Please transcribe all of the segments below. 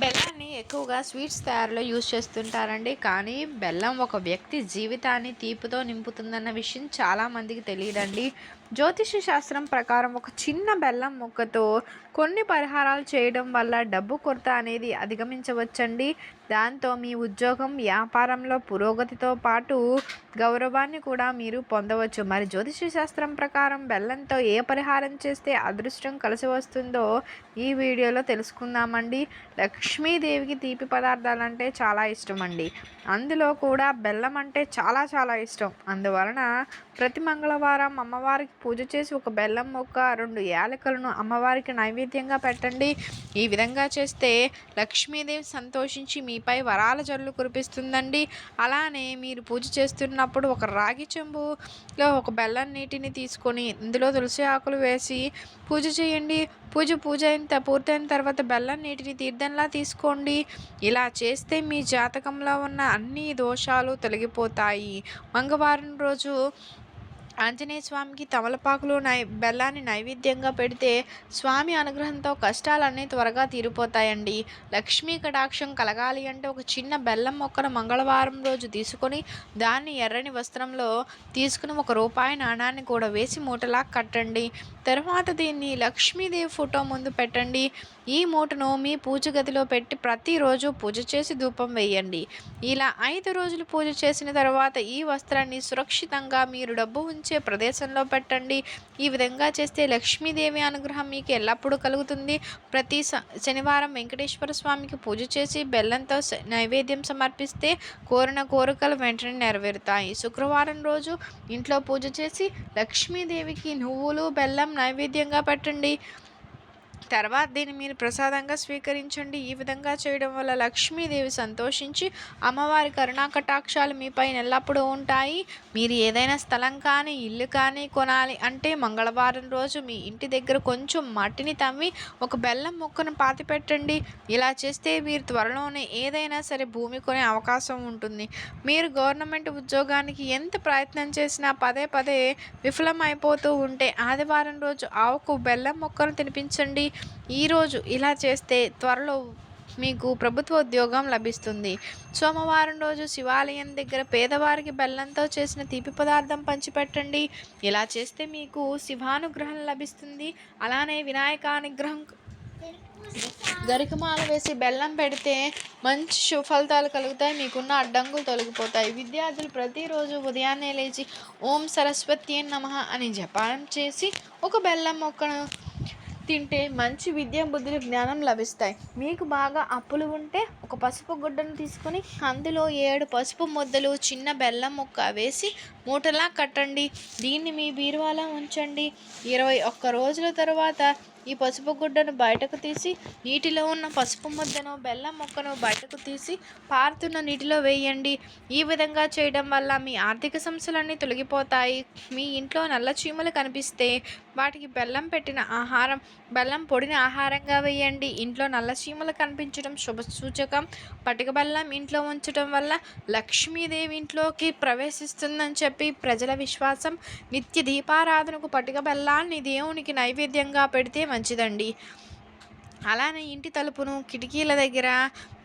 బెల్లాన్ని ఎక్కువగా స్వీట్స్ తయారీలో యూజ్ చేస్తుంటారండి. కానీ బెల్లం ఒక వ్యక్తి జీవితాన్ని తీపితో నింపుతుందన్న విషయం చాలామందికి తెలియదండి. జ్యోతిష శాస్త్రం ప్రకారం ఒక చిన్న బెల్లం ముక్కతో కొన్ని పరిహారాలు చేయడం వల్ల డబ్బు కొరత అనేది అధిగమించవచ్చండి. దాంతో మీ ఉద్యోగం వ్యాపారంలో పురోగతితో పాటు గౌరవాన్ని కూడా మీరు పొందవచ్చు. మరి జ్యోతిష శాస్త్రం ప్రకారం బెల్లంతో ఏ పరిహారం చేస్తే అదృష్టం కలిసి వస్తుందో ఈ వీడియోలో తెలుసుకుందామండి. లక్ష్మీదేవికి తీపి పదార్థాలు అంటే చాలా ఇష్టం అండి అందులో కూడా బెల్లం అంటే చాలా చాలా ఇష్టం. అందువలన ప్రతి మంగళవారం అమ్మవారికి పూజ చేసి ఒక బెల్లం మొక్క రెండు యాలకులను అమ్మవారికి నైవేద్యంగా పెట్టండి. ఈ విధంగా చేస్తే లక్ష్మీదేవి సంతోషించి మీపై వరాల జల్లు కురిపిస్తుందండి. అలానే మీరు పూజ చేస్తున్నప్పుడు ఒక రాగి చెంబులో ఒక బెల్లం నీటిని తీసుకొని ఇందులో తులసి ఆకులు వేసి పూజ చేయండి. పూజ పూజ అయిన పూర్తయిన తర్వాత బెల్లం నీటిని తీర్థంలా తీసుకోండి. ఇలా చేస్తే మీ జాతకంలో ఉన్న అన్ని దోషాలు తొలగిపోతాయి. మంగళవారం రోజు ఆంజనేయ స్వామికి తమలపాకులు నై బెల్లాన్ని నైవేద్యంగా పెడితే స్వామి అనుగ్రహంతో కష్టాలన్నీ త్వరగా తీరిపోతాయండి. లక్ష్మీ కటాక్షం కలగాలి అంటే ఒక చిన్న బెల్లం మొక్కను మంగళవారం రోజు తీసుకొని దాన్ని ఎర్రని వస్త్రంలో తీసుకుని ఒక రూపాయి నాణాన్ని కూడా వేసి మూటలా కట్టండి. తర్వాత దీన్ని లక్ష్మీదేవి ఫోటో ముందు పెట్టండి. ఈ మూటను మీ పూజ గదిలో పెట్టి ప్రతిరోజు పూజ చేసి ధూపం వేయండి. ఇలా ఐదు రోజులు పూజ చేసిన తర్వాత ఈ వస్త్రాన్ని సురక్షితంగా మీరు డబ్బు ఉంచి ప్రదేశంలో పెట్టండి. ఈ విధంగా చేస్తే లక్ష్మీదేవి అనుగ్రహం మీకు ఎల్లప్పుడూ కలుగుతుంది. ప్రతి శనివారం వెంకటేశ్వర స్వామికి పూజ చేసి బెల్లంతో నైవేద్యం సమర్పిస్తే కోరిన కోరికలు వెంటనే నెరవేరుతాయి. శుక్రవారం రోజు ఇంట్లో పూజ చేసి లక్ష్మీదేవికి నువ్వులు బెల్లం నైవేద్యంగా పెట్టండి. తర్వాత దీన్ని మీరు ప్రసాదంగా స్వీకరించండి. ఈ విధంగా చేయడం వల్ల లక్ష్మీదేవి సంతోషించి అమ్మవారి కరుణా కటాక్షాలు మీపై ఎల్లప్పుడూ ఉంటాయి. మీరు ఏదైనా స్థలం కానీ ఇల్లు కానీ కొనాలి అంటే మంగళవారం రోజు మీ ఇంటి దగ్గర కొంచెం మట్టిని తవ్వి ఒక బెల్లం మొక్కను పాతి పెట్టండి. ఇలా చేస్తే మీరు త్వరలోనే ఏదైనా సరే భూమి కొనే అవకాశం ఉంటుంది. మీరు గవర్నమెంట్ ఉద్యోగానికి ఎంత ప్రయత్నం చేసినా పదే పదే విఫలం అయిపోతూ ఉంటే ఆదివారం రోజు ఆవుకు బెల్లం మొక్కను తినిపించండి. ఈరోజు ఇలా చేస్తే త్వరలో మీకు ప్రభుత్వ ఉద్యోగం లభిస్తుంది. సోమవారం రోజు శివాలయం దగ్గర పేదవారికి బెల్లంతో చేసిన తీపి పదార్థం పంచిపెట్టండి. ఇలా చేస్తే మీకు శివానుగ్రహం లభిస్తుంది. అలానే వినాయకానుగ్రహం గరికమాల వేసి బెల్లం పెడితే మంచి సుఫలితాలు కలుగుతాయి. మీకున్న అడ్డంకులు తొలగిపోతాయి. విద్యార్థులు ప్రతిరోజు ఉదయాన్నే లేచి ఓం సరస్వతి నమ అని జపానం చేసి ఒక బెల్లం మొక్కను తింటే మంచి విద్య బుద్ధులు జ్ఞానం లభిస్తాయి. మీకు బాగా అప్పులు ఉంటే ఒక పసుపు గుడ్డను తీసుకొని అందులో ఏడు పసుపు ముద్దలు చిన్న బెల్లం ముక్క వేసి మూటలా కట్టండి. దీన్ని మీ బీరువాలా ఉంచండి. ఇరవై ఒక్క రోజుల తర్వాత ఈ పసుపు గుడ్డను బయటకు తీసి నీటిలో ఉన్న పసుపు ముద్దను బెల్లం ముక్కను బయటకు తీసి పారుతున్న నీటిలో వేయండి. ఈ విధంగా చేయడం వల్ల మీ ఆర్థిక సమస్యలన్నీ తొలగిపోతాయి. మీ ఇంట్లో నల్ల చీమలు కనిపిస్తే వాటికి బెల్లం పెట్టిన ఆహారం బెల్లం పొడిని ఆహారంగా వేయండి. ఇంట్లో నల్ల చీమలు కనిపించడం శుభ సూచకం. పటిక బెల్లం ఇంట్లో ఉంచడం వల్ల లక్ష్మీదేవి ఇంట్లోకి ప్రవేశిస్తుందని చెప్పి ప్రజల విశ్వాసం. నిత్య దీపారాధనకు పటిక బెల్లాన్ని దేవునికి నైవేద్యంగా పెడితే మంచిదండి. అలానే ఇంటి తలుపును కిటికీల దగ్గర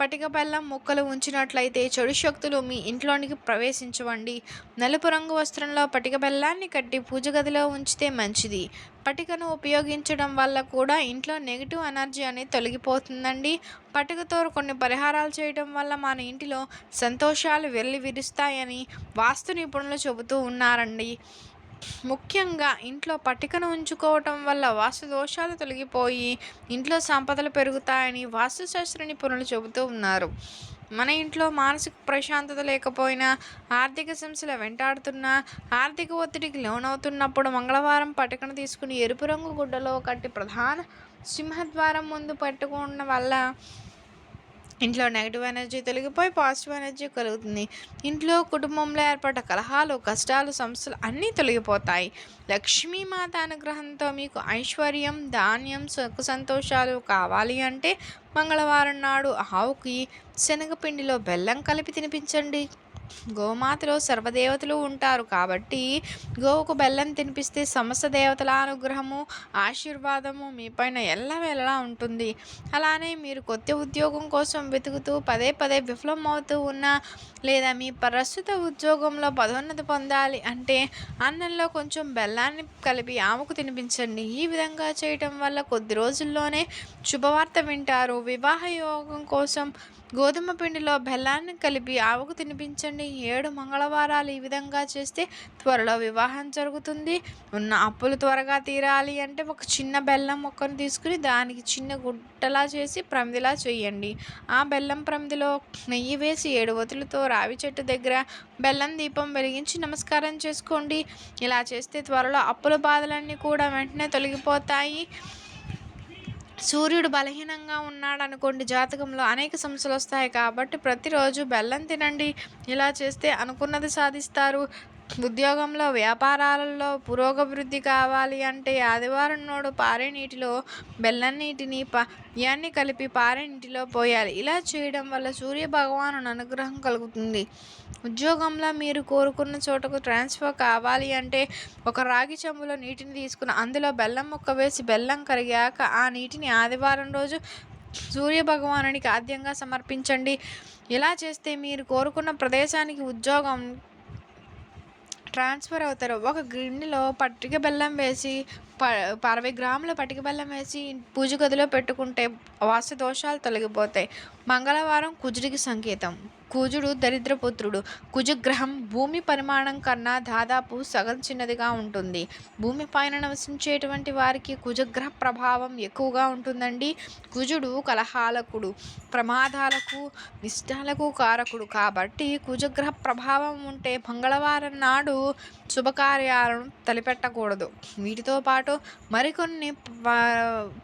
పటిక బెల్లం ముక్కలు ఉంచినట్లయితే చెడు శక్తులు మీ ఇంట్లోనికి ప్రవేశించవండి. నలుపు రంగు వస్త్రంలో పటిక బెల్లాన్ని కట్టి పూజ గదిలో ఉంచితే మంచిది. పటికను ఉపయోగించడం వల్ల కూడా ఇంట్లో నెగిటివ్ ఎనర్జీ అనేది తొలగిపోతుందండి. పటికతో కొన్ని పరిహారాలు చేయడం వల్ల మన ఇంటిలో సంతోషాలు వెళ్ళి విరుస్తాయని వాస్తు నిపుణులు చెబుతూ ఉన్నారండి. ముఖ్యంగా ఇంట్లో పట్టికను ఉంచుకోవటం వల్ల వాస్తు దోషాలు తొలగిపోయి ఇంట్లో సంపదలు పెరుగుతాయని వాస్తుశాస్త్ర నిపుణులు చెబుతూ ఉన్నారు. మన ఇంట్లో మానసిక ప్రశాంతత లేకపోయినా ఆర్థిక సమస్యలు వెంటాడుతున్నా ఆర్థిక ఒత్తిడికి లోనవుతున్నప్పుడు మంగళవారం పటికను తీసుకుని ఎరుపు రంగు గుడ్డలో కట్టి ప్రధాన సింహద్వారం ముందు పెట్టుకోవడం వల్ల ఇంట్లో నెగిటివ్ ఎనర్జీ తొలగిపోయి పాజిటివ్ ఎనర్జీ కలుగుతుంది. ఇంట్లో కుటుంబంలో ఏర్పడ్డ కలహాలు కష్టాలు సమస్యలు అన్నీ తొలగిపోతాయి. లక్ష్మీమాత అనుగ్రహంతో మీకు ఐశ్వర్యం ధాన్యం సుఖ సంతోషాలు కావాలి అంటే మంగళవారం నాడు ఆవుకి శనగపిండిలో బెల్లం కలిపి తినిపించండి. గోమాతలో సర్వదేవతలు ఉంటారు కాబట్టి గోవుకు బెల్లం తినిపిస్తే సమస్త దేవతల అనుగ్రహము ఆశీర్వాదము మీ పైన ఎల్లవేళలా ఉంటుంది. అలానే మీరు కొత్త ఉద్యోగం కోసం వెతుకుతూ పదే పదే విఫలం అవుతూ ఉన్నా లేదా మీ ప్రస్తుత ఉద్యోగంలో పదోన్నతి పొందాలి అంటే అన్నంలో కొంచెం బెల్లాన్ని కలిపి ఆమెకు తినిపించండి. ఈ విధంగా చేయటం వల్ల కొద్ది రోజుల్లోనే శుభవార్త వింటారు. వివాహ యోగం కోసం గోధుమ పిండిలో బెల్లాన్ని కలిపి ఆవుకు తినిపించండి. ఏడు మంగళవారాలు ఈ విధంగా చేస్తే త్వరలో వివాహం జరుగుతుంది. ఉన్న అప్పులు త్వరగా తీరాలి అంటే ఒక చిన్న బెల్లం మొక్కను తీసుకుని దానికి చిన్న గుట్టలా చేసి ప్రమిదిలా చేయండి. ఆ బెల్లం ప్రమిదిలో నెయ్యి వేసి ఏడు వతులతో రావి చెట్టు దగ్గర బెల్లం దీపం వెలిగించి నమస్కారం చేసుకోండి. ఇలా చేస్తే త్వరలో అప్పుల బాధలన్నీ కూడా వెంటనే తొలగిపోతాయి. సూర్యుడు బలహీనంగా ఉన్నాడు అనుకోండి జాతకంలో అనేక సమస్యలు వస్తాయి కాబట్టి ప్రతిరోజు బెల్లం తినండి. ఇలా చేస్తే అనుకున్నది సాధిస్తారు. ఉద్యోగంలో వ్యాపారాలలో పురోగభివృద్ధి కావాలి అంటే ఆదివారం నాడు పారే నీటిలో బెల్లం నీటిని పాయాన్ని కలిపి పారే నీటిలో పోయాలి. ఇలా చేయడం వల్ల సూర్య భగవాను అనుగ్రహం కలుగుతుంది. ఉద్యోగంలో మీరు కోరుకున్న చోటకు ట్రాన్స్ఫర్ కావాలి అంటే ఒక రాగి చెంబులో నీటిని తీసుకుని అందులో బెల్లం ముక్క వేసి బెల్లం కరిగాక ఆ నీటిని ఆదివారం రోజు సూర్య భగవానునికి ఆద్యంగా సమర్పించండి. ఇలా చేస్తే మీరు కోరుకున్న ప్రదేశానికి ఉద్యోగం ట్రాన్స్ఫర్ అవుతారు. ఒక గిన్నెలో పట్టిక బెల్లం వేసి ప అరవై గ్రాముల పట్టిక బెల్లం వేసి పూజ గదిలో పెట్టుకుంటే వాస్తు దోషాలు తొలగిపోతాయి. మంగళవారం కుజుడికి సంకేతం. కుజుడు దరిద్రపుత్రుడు. కుజగ్రహం భూమి పరిమాణం కన్నా దాదాపు సగం చిన్నదిగా ఉంటుంది. భూమి పైన నివసించేటువంటి వారికి కుజగ్రహ ప్రభావం ఎక్కువగా ఉంటుందండి. కుజుడు కలహాలకుడు ప్రమాదాలకు నిష్టాలకు కారకుడు. కాబట్టి కుజగ్రహ ప్రభావం ఉంటే మంగళవారం నాడు శుభకార్యాలను తలపెట్టకూడదు. వీటితో పాటు మరికొన్ని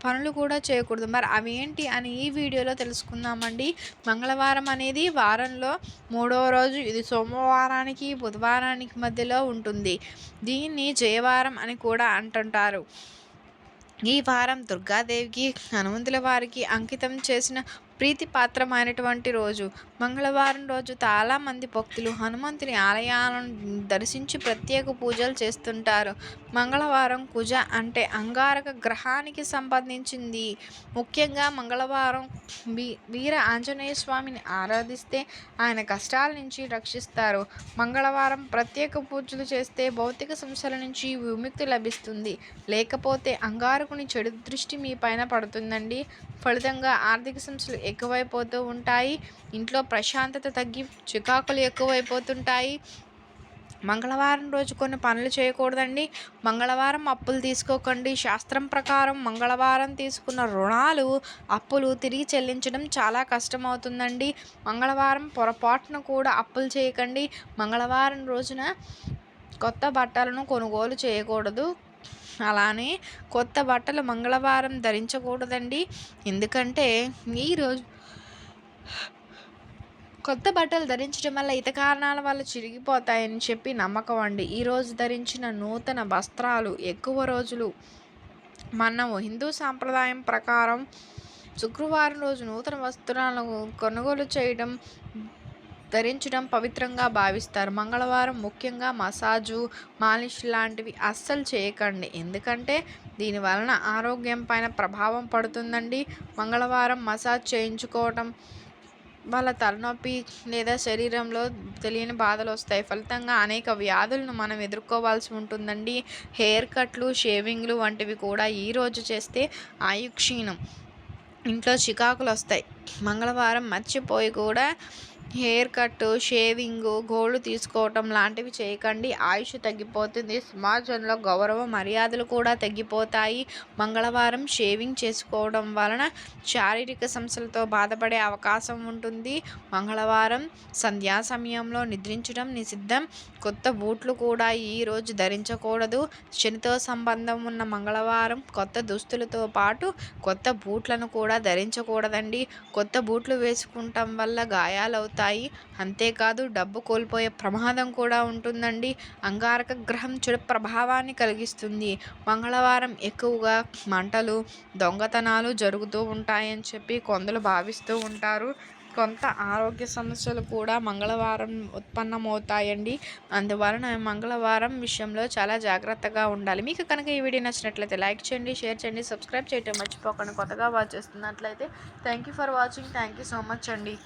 పనులు కూడా చేయకూడదు. మరి అవి ఏంటి అని ఈ వీడియోలో తెలుసుకుందామండి. మంగళవారం అనేది వారంలో మూడవ రోజు. ఇది సోమవారానికి బుధవారానికి మధ్యలో ఉంటుంది. దీన్ని జయవారం అని కూడా అంటుంటారు. ఈ వారం దుర్గాదేవికి హనుమంతుల వారికి అంకితం చేసిన ప్రీతిపాత్రమైనటువంటి రోజు. మంగళవారం రోజు చాలామంది భక్తులు హనుమంతుని ఆలయాలను దర్శించి ప్రత్యేక పూజలు చేస్తుంటారు. మంగళవారం కుజ అంటే అంగారక గ్రహానికి సంబంధించింది. ముఖ్యంగా మంగళవారం వీ వీర ఆంజనేయ స్వామిని ఆరాధిస్తే ఆయన కష్టాల నుంచి రక్షిస్తారు. మంగళవారం ప్రత్యేక పూజలు చేస్తే భౌతిక సమస్యల నుంచి విముక్తి లభిస్తుంది. లేకపోతే అంగారకుని చెడు దృష్టి మీ పైన పడుతుందండి. ఫలితంగా ఆర్థిక సమస్యలు ఎక్కువైపోతూ ఉంటాయి. ఇంట్లో ప్రశాంతత తగ్గి చికాకులు ఎక్కువైపోతుంటాయి. మంగళవారం రోజు కొన్ని పనులు చేయకూడదండి. మంగళవారం అప్పులు తీసుకోకండి. శాస్త్రం ప్రకారం మంగళవారం తీసుకున్న రుణాలు అప్పులు తిరిగి చెల్లించడం చాలా కష్టమవుతుందండి. మంగళవారం పొరపాటున కూడా అప్పులు చేయకండి. మంగళవారం రోజున కొత్త బట్టలను కొనుగోలు చేయకూడదు. అలానే కొత్త బట్టలు మంగళవారం ధరించకూడదండి. ఎందుకంటే ఈరోజు కొత్త బట్టలు ధరించడం వల్ల ఇత కారణాల వల్ల చిరిగిపోతాయని చెప్పి నమ్మకం అండి. ఈరోజు ధరించిన నూతన వస్త్రాలు ఎక్కువ రోజులు మనము హిందూ సాంప్రదాయం ప్రకారం శుక్రవారం రోజు నూతన వస్త్రాలను కొనుగోలు చేయడం ధరించడం పవిత్రంగా భావిస్తారు. మంగళవారం ముఖ్యంగా మసాజు మాలిష్ లాంటివి అస్సలు చేయకండి. ఎందుకంటే దీని వలన ఆరోగ్యం పైన ప్రభావం పడుతుందండి. మంగళవారం మసాజ్ చేయించుకోవటం వాళ్ళ తలనొప్పి లేదా శరీరంలో తెలియని బాధలు వస్తాయి. ఫలితంగా అనేక వ్యాధులను మనం ఎదుర్కోవాల్సి ఉంటుందండి. హెయిర్ కట్లు షేవింగ్లు వంటివి కూడా ఈరోజు చేస్తే ఆయుక్షీణం. ఇంట్లో చికాకులు వస్తాయి. మంగళవారం మర్చిపోయి కూడా హెయిర్ కట్ షేవింగ్ గోళ్ళు తీసుకోవటం లాంటివి చేయకండి. ఆయుష్ తగ్గిపోతుంది. సమాజంలో గౌరవ మర్యాదలు కూడా తగ్గిపోతాయి. మంగళవారం షేవింగ్ చేసుకోవడం వలన శారీరక సమస్యలతో బాధపడే అవకాశం ఉంటుంది. మంగళవారం సంధ్యా సమయంలో నిద్రించడం నిషిద్ధం. కొత్త బూట్లు కూడా ఈరోజు ధరించకూడదు. శనితో సంబంధం ఉన్న మంగళవారం కొత్త దుస్తులతో పాటు కొత్త బూట్లను కూడా ధరించకూడదండి. కొత్త బూట్లు వేసుకుంటాం వల్ల గాయాలవుతాయి. అంతేకాదు డబ్బు కోల్పోయే ప్రమాదం కూడా ఉంటుందండి. అంగారక గ్రహం చెడు ప్రభావాన్ని కలిగిస్తుంది. మంగళవారం ఎక్కువగా మంటలు దొంగతనాలు జరుగుతూ ఉంటాయని చెప్పి కొందరు భావిస్తూ ఉంటారు. కొంత ఆరోగ్య సమస్యలు కూడా మంగళవారం ఉత్పన్నమవుతాయండి. అందువలన మంగళవారం విషయంలో చాలా జాగ్రత్తగా ఉండాలి. మీకు కనుక ఈ వీడియో నచ్చినట్లయితే లైక్ చేయండి షేర్ చేయండి సబ్స్క్రైబ్ చేయడం మర్చిపోకండి. కొత్తగా వాచ్ చేస్తున్నట్లయితే thank you for watching. Thank you so much అండి.